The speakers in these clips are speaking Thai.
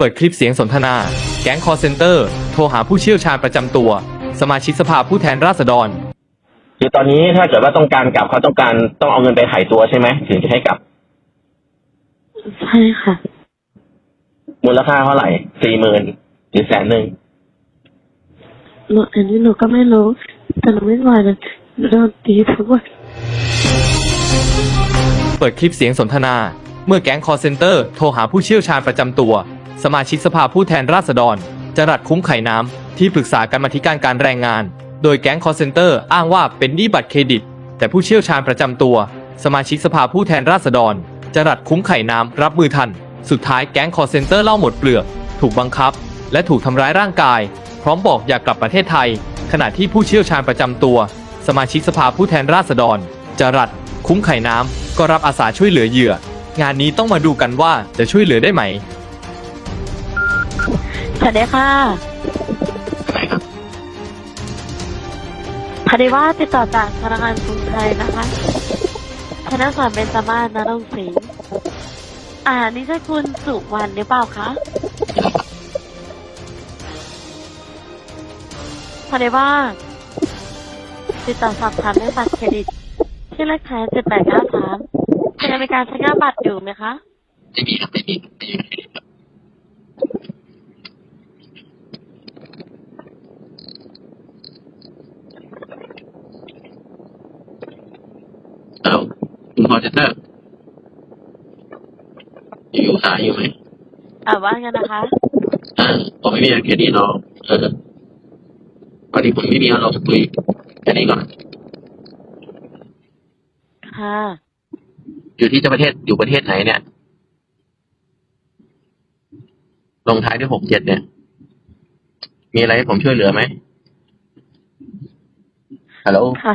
เปิดคลิปเสียงสนทนา แก๊งคอร์เซนเตอร์ โทรหาผู้เชี่ยวชาญประจำตัว สมาชิกสภาผู้แทนราษฎร คือตอนนี้ถ้าเกิดว่าต้องการกลับเขาต้องการต้องเอาเงินไปไถ่ตัวใช่ไหมถึงจะให้กลับ ใช่ค่ะ มูลค่าเท่าไหร่สี่หมื่นหรือแสนหนึ่งหนูอันนี้หนูก็ไม่รู้ แต่หนูไม่ไหวเลยหนูโดนตีทุกวันเปิดคลิปเสียงสนทนา เมื่อแก๊งคอร์เซนเตอร์ โทรหาผู้เชี่ยวชาญประจำตัว สมาชิกสภาผู้แทนราษฎรจรัดคุ้มไข่น้ำที่ปรึกษาการมาธิการการแรงงาน โดยแก๊งคอร์เซนเตอร์อ้างว่าเป็นหนี้บัตรเครดิต แต่ผู้เชี่ยวชาญประจำตัว สมาชิกสภาผู้แทนราษฎรจรัดคุ้มไข่น้ำรับมือทัน สุดท้ายแก๊งคอร์เซนเตอร์เล่าหมดเปลือก ถูกบังคับ และถูกทำร้ายร่างกาย พร้อมบอกอยากกลับประเทศไทย ขณะที่ผู้เชี่ยวชาญประจำตัว สมาชิกสภาผู้แทนราษฎรจรัดคุ้มไข่น้ำก็รับอาสาช่วยเหลือเหยื่อ งานนี้ต้องมาดูกันว่าจะช่วยเหลือได้ไหม สวัสดีค่ะพอดีว่าติดต่อจากธนาคารกรุงไทยนะคะธนาคารเป็นสมานนรงค์ศรีอ่า นี่ใช่คุณสุวรรณหรือเปล่าคะพอดีว่า ติดต่อสอบถามเรื่องบัตรเครดิต ที่เลขท้ายเจ็ดแปดเก้าสามจะมีการใช้งานบัตรอยู่ไหมคะ ไม่มีครับไม่มีไม่มีครับเอ้า คุณพอจะเตอร์อยู่สายอยู่ไหมอ่าว่ากันนะคะ อ่าผมไม่มีแค่นี้เนาะเออพอดีผมไม่มีเราจะคุยแค่นี้ก่อนค่ะ อยู่ที่ประเทศอยู่ประเทศไหนเนี่ยลงท้ายด้วยหกเจ็ดเนี่ย มีอะไรให้ผมช่วยเหลือไหมฮัลโหลค่ะ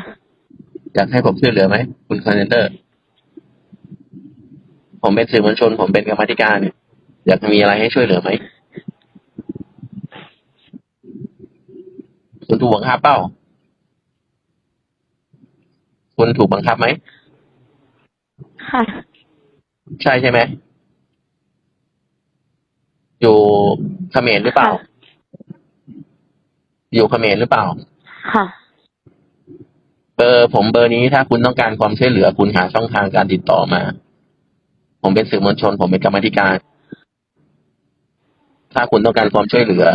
อยากให้ผมช่วยเหลือไหม คุณคอนเซนเตอร์ ผมเป็นสื่อมวลชน ผมเป็นกรรมาธิการเนี่ยอยากมีอะไรให้ช่วยเหลือไหมคุณถูกบังคับเปล่าคุณถูกบังคับไหมค่ะ ใช่ใช่ไหมอยู่เขมรหรือเปล่าค่ะอยู่เขมรหรือเปล่า ค่ะ เบอร์ผมเบอร์นี้ถ้าคุณต้องการความช่วยเหลือคุณหาช่องทางการติดต่อมา ผมเป็นสื่อมวลชน ผมเป็นกรรมาธิการ ถ้าคุณต้องการความช่วยเหลือ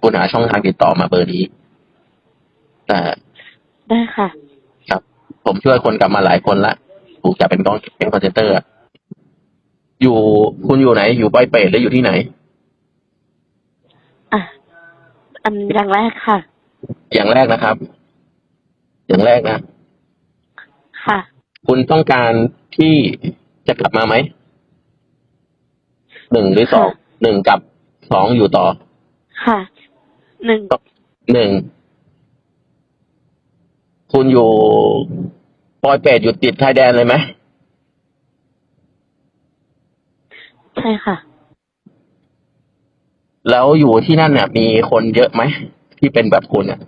คุณหาช่องทางติดต่อมาเบอร์นี้ แต่ได้ค่ะ ครับ ผมช่วยคนกลับมาหลายคนละถูกจับเป็นกองเป็นคอนเซนเตอร์อะอยู่คุณอยู่ไหน อยู่ปอยเปรตหรืออยู่ที่ไหน อะ อันอย่างแรกค่ะ อย่างแรกนะครับ อย่างแรกนะ ค่ะ คุณต้องการที่ จะกลับมาไหมหนึ่งหรือสองค่ะหนึ่งกับสองอยู่ต่อ ค่ะ หนึ่งหนึ่งคุณอยู่ปอยเปรตอยู่ติดชายแดนเลยไหมใช่ค่ะ แล้วอยู่ที่นั่นเนี่ยมีคนเยอะไหมที่เป็นแบบคุณเนี่ย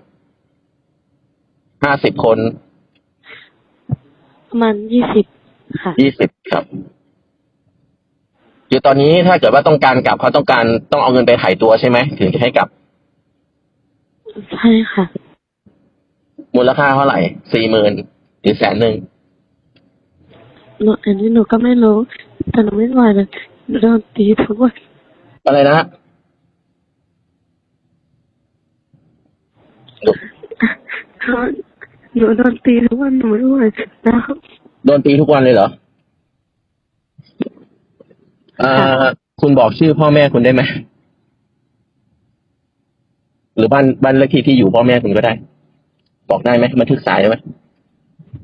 ห้าสิบคน ประมาณยี่สิบ ค่ะ ยี่สิบครับอยู่ตอนนี้ถ้าเกิดว่าต้องการกลับเขาต้องการต้องเอาเงินไปไถ่ตัวใช่ไหมถึงจะให้กลับ ใช่ค่ะ มูลค่าเท่าไหร่สี่หมื่นหรือแสนหนึ่งหนูอันนี้หนูก็ไม่รู้ แต่หนูไม่ไหวเลยหนูโดนตีทุกวันอะไรนะฮะดูหนูโดนตีทุกวันหนูไม่ไหวแล้ว โดนตีทุกวันเลยเหรอเอ่อคุณบอกชื่อพ่อแม่คุณได้ไหมหรือบ้านบ้านเลขที่ที่อยู่พ่อแม่คุณก็ได้ บอกได้ไหมบันทึกสายได้ไหม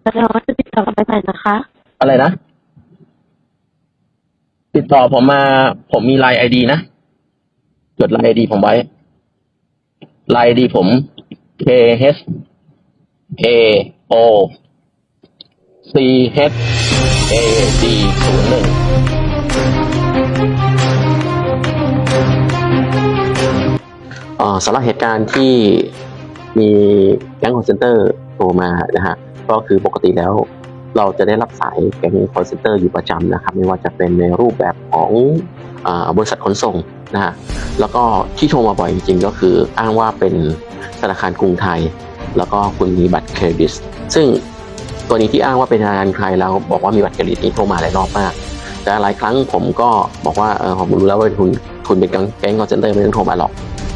แต่เราก็จะติดต่อกันไปใหม่นะคะ อะไรนะ ติดต่อผมมา ผมมีไลน์ไอดีนะ จดไลน์ไอดีผมไว้ไลน์ไอดีผม K H A O C H A D ศูนย์หนึ่งสำหรับเหตุการณ์ที่มีแก๊งคอนเซนเตอร์โทรมานะฮะก็คือปกติแล้วเราจะได้รับสายแก๊งคอนเซนเตอร์อยู่ประจำนะครับ ไม่ว่าจะเป็นในรูปแบบของอบริษัทขนส่งนะฮะแล้วก็ที่โทรมาบ่อยจริงๆ ก็คืออ้างว่าเป็นธนาคารกรุงไทย แล้วก็คุณมีบัตรเครดิตซึ่ง ตัวนี้ที่อ้างว่าเป็นธนาคารไทยแล้วบอกว่ามีบัตรเครดิตนี้โทรมาหลายรอบมาก แต่หลายครั้งผมก็บอกว่าเออผมรู้แล้วว่าคุณคุณเป็นแก๊งคอนเซนเตอร์ไม่ต้องโทรมาหรอก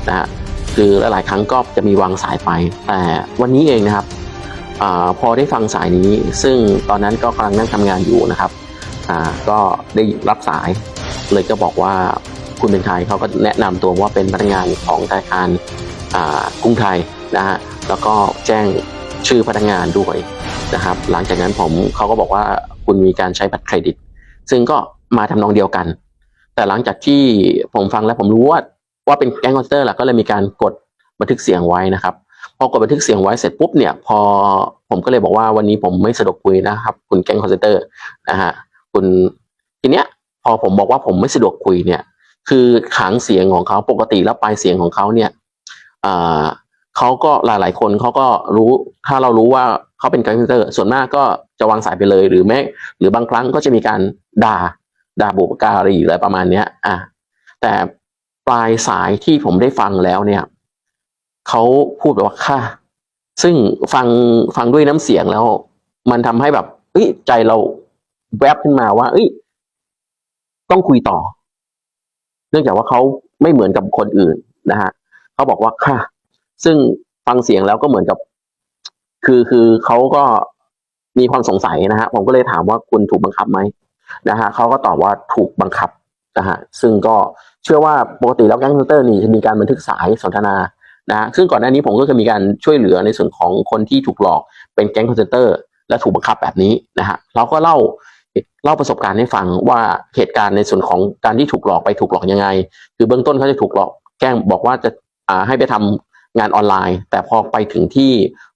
นะฮะคือหลายครั้งก็จะมีวางสายไป แต่วันนี้เองนะครับอพอได้ฟังสายนี้ ซึ่งตอนนั้นก็กำลังนั่งทำงานอยู่นะครับก็ได้รับสายเลยก็บอกว่าคุณเป็นใครเขาก็แนะนำตัวว่าเป็นพนักงานของธนาคารกรุงไทยนะฮะแล้วก็แจ้ง ชื่อพนักงานด้วยนะครับ หลังจากนั้นผมเขาก็บอกว่าคุณมีการใช้บัตรเครดิต ซึ่งก็มาทำนองเดียวกัน แต่หลังจากที่ผมฟังแล้วผมรู้ว่าว่าเป็นแก๊งคอนเตอร์แหละก็เลยมีการกดบันทึกเสียงไว้นะครับพอกดบันทึกเสียงไว้เสร็จปุ๊บเนี่ย พอผมก็เลยบอกว่าวันนี้ผมไม่สะดวกคุยนะครับ คุณแก๊งคอนเซนเตอร์นะฮะคุณทีเนี้ยพอผมบอกว่าผมไม่สะดวกคุยเนี่ย คือขางเสียงของเขาปกติแล้วปลายเสียงของเขาเนี่ยอ่า เขาก็หลายๆคนเขาก็รู้ถ้าเรารู้ว่าเขาเป็นก๊งคอนเซนเตอร์ ส่วนมากก็จะวางสายไปเลย หรือแม้หรือบางครั้งก็จะมีการด่าด่าบุปการีอะไรประมาณเนี้ย อะแต่ปลายสายที่ผมได้ฟังแล้วเนี่ยเขาพูดแบบว่าค่ะ ซึ่งฟังฟังด้วยน้ำเสียงแล้ว มันทำให้แบบเอ้ยใจเราแวบขึ้นมาว่า เอ้ย ต้องคุยต่อ เนื่องจากว่าเขาไม่เหมือนกับคนอื่นนะฮะเขาบอกว่าค่ะ ซึ่งฟังเสียงแล้วก็เหมือนกับ คือคือเขาก็มีความสงสัยนะฮะผมก็เลยถามว่าคุณถูกบังคับไหมนะฮะเขาก็ตอบว่าถูกบังคับนะฮะซึ่งก็เชื่อว่าปกติแล้วแก๊งคอมพิวเตอร์นี่จะมีการบันทึกสายสนทนานะฮะซึ่งก่อนหน้านี้ผมก็เคยมีการช่วยเหลือในส่วนของคนที่ถูกหลอกเป็นแก๊งคอมพิวเตอร์ และถูกบังคับแบบนี้นะฮะเราก็เล่าเล่าประสบการณ์ให้ฟังว่าเหตุการณ์ในส่วนของการที่ถูกหลอกไปถูกหลอกยังไง คือเบื้องต้นเขาจะถูกหลอกแกล้งบอกว่าจะาให้ไปทำ งานออนไลน์ แต่พอไปถึงที่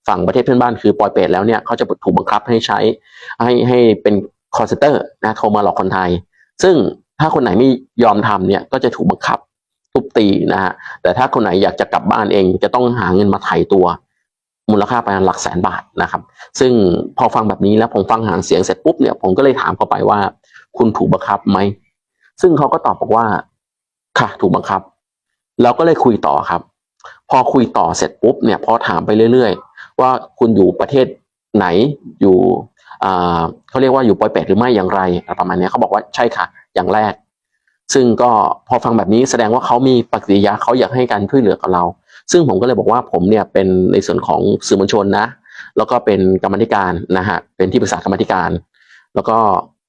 ฝั่งประเทศเพื่อนบ้านคือปอยเปตแล้วเนี่ยเขาจะถูกบังคับให้ใช้ ให้ให้เป็นคอร์เซนเตอร์นะโทรมาหลอกคนไทย ซึ่งถ้าคนไหนไม่ยอมทำเนี่ยก็จะถูกบังคับทุบตีนะฮะแต่ถ้าคนไหนอยากจะกลับบ้านเองจะต้องหาเงินมาไถ่ตัว มูลค่าประมาณหลักแสนบาทนะครับ ซึ่งพอฟังแบบนี้แล้วผมฟังหางเสียงเสร็จปุ๊บเนี่ยผมก็เลยถามเขาไปว่า คุณถูกบังคับไหมซึ่งเขาก็ตอบบอกว่า ค่ะ ถูกบังคับ เราก็เลยคุยต่อครับ พอคุยต่อเสร็จปุ๊บเนี่ยพอถามไปเรื่อยๆ ว่าคุณอยู่ประเทศไหนอยู่อ่าเขาเรียกว่าอยู่ปอยเป็ดหรือไม่อย่างไรอะไรประมาณนี้เขาบอกว่าใช่ค่ะ อย่างแรก ซึ่งก็พอฟังแบบนี้แสดงว่าเขามีปฏิกิริยาเขาอยากให้การช่วยเหลือกับเรา ซึ่งผมก็เลยบอกว่าผมเนี่ยเป็นในส่วนของสื่อมวลชนนะ แล้วก็เป็นกรรมธิการนะฮะเป็นที่ปรึกษากรรมธิการ แล้วก็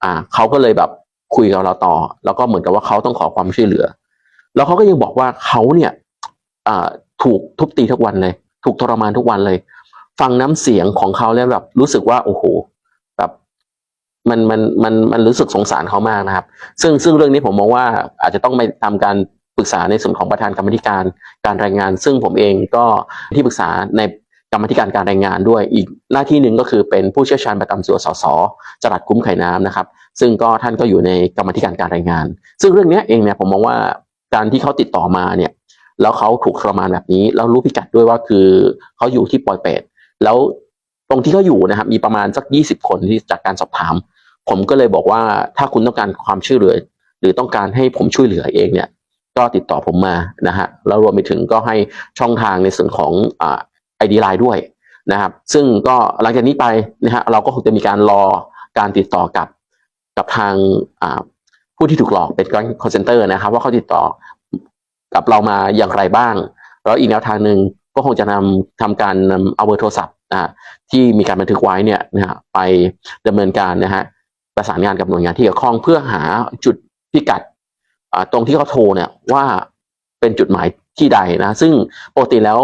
อ่าเขาก็เลยแบบคุยกับเราต่อ แล้วก็เหมือนกับว่าเขาต้องขอความช่วยเหลือ แล้วเขาก็ยังบอกว่าเขาเนี่ย ถูกทุบตีทุกวันเลย ถูกทรมานทุกวันเลย ฟังน้ำเสียงของเขาแล้วแบบรู้สึกว่าโอ้โหแบบมันมันมันมันรู้สึกสงสารเขามากนะครับ ซึ่งซึ่งเรื่องนี้ผมมองว่าอาจจะต้องไปทำการปรึกษาในส่วนของประธานกรรมธิการการรายงาน ซึ่งผมเองก็ที่ปรึกษาในกรรมธิการการรายงานด้วยอีกหน้าที่หนึ่งก็คือเป็นผู้เชี่ยวชาญประจำส่วนสสจรัดคุ้มไข่น้ำนะครับ ซึ่งก็ท่านก็อยู่ในกรรมธิการการรายงาน ซึ่งเรื่องนี้เองเนี่ยผมมองว่าการที่เขาติดต่อมาเนี่ย แล้วเขาถูกทรมานแบบนี้ แล้วรู้พิกัดด้วยว่าคือเขาอยู่ที่ปอยเป็ดแล้วตรงที่เขาอยู่นะครับ มีประมาณสักยี่สิบคนที่จากการสอบถาม ผมก็เลยบอกว่าถ้าคุณต้องการความช่วยเหลือ หรือต้องการให้ผมช่วยเหลือเองเนี่ย ก็ติดต่อผมมานะฮะแล้วรวมไปถึงก็ให้ช่องทางในส่วนของอ่าไอดีไลน์ด้วยนะครับ ซึ่งก็หลังจากนี้ไปนะฮะเราก็คงจะมีการรอการติดต่อกับกับทางผู้ที่ถูกหลอกเป็นคอนเซนเตอร์นะครับ ว่าเขาติดต่อ กับเรามาอย่างไรบ้าง แล้วอีกแนวทางหนึ่งก็คงจะนำทำการนำเอาเบอร์โทรศัพท์นะที่มีการบันทึกไว้เนี่ยนะฮะไปดำเนินการนะฮะประสานงานกับหน่วยงานที่เกี่ยวข้องเพื่อหาจุดพิกัดตรงที่เขาโทรเนี่ยว่าเป็นจุดหมายที่ใดนะซึ่งปกติแล้ว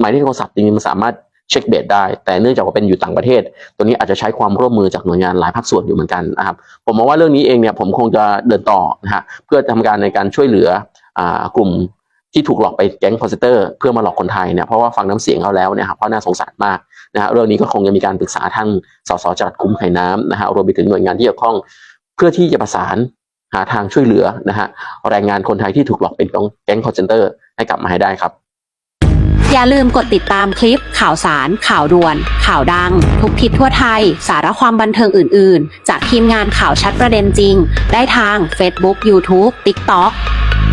หมายเลขโทรศัพท์จริงๆมันสามารถเช็คเบสได้ แต่เนื่องจากว่าเป็นอยู่ต่างประเทศ ตัวนี้อาจจะใช้ความร่วมมือจากหน่วยงานหลายภาคส่วนอยู่เหมือนกันนะครับผมมองว่าเรื่องนี้เองเนี่ยผมคงจะเดินต่อนะฮะเพื่อทำการในการช่วยเหลือ กลุ่มที่ถูกหลอกไปแก๊งคอนเซนเตอร์เพื่อมาหลอกคนไทยเนี่ยเพราะว่าฟังน้ำเสียงเขาแล้วเนี่ยครับเขาน่าสงสารมากนะฮะเรื่องนี้ก็คงจะมีการปรึกษาท่านสสจัดคุ้มไข่น้ำนะฮะรวมไปถึงหน่วยงานที่เกี่ยวข้องเพื่อที่จะประสานหาทางช่วยเหลือนะฮะแรงงานคนไทยที่ถูกหลอกเป็นแก๊งคอนเซนเตอร์ให้กลับมาให้ได้ครับ อย่าลืมกดติดตามคลิป ข่าวสาร ข่าวด่วน ข่าวดัง ทุกทิศทั่วไทย สาระความบันเทิงอื่น ๆ จากทีมงานข่าวชัดประเด็นจริง ได้ทาง Facebook YouTube TikTok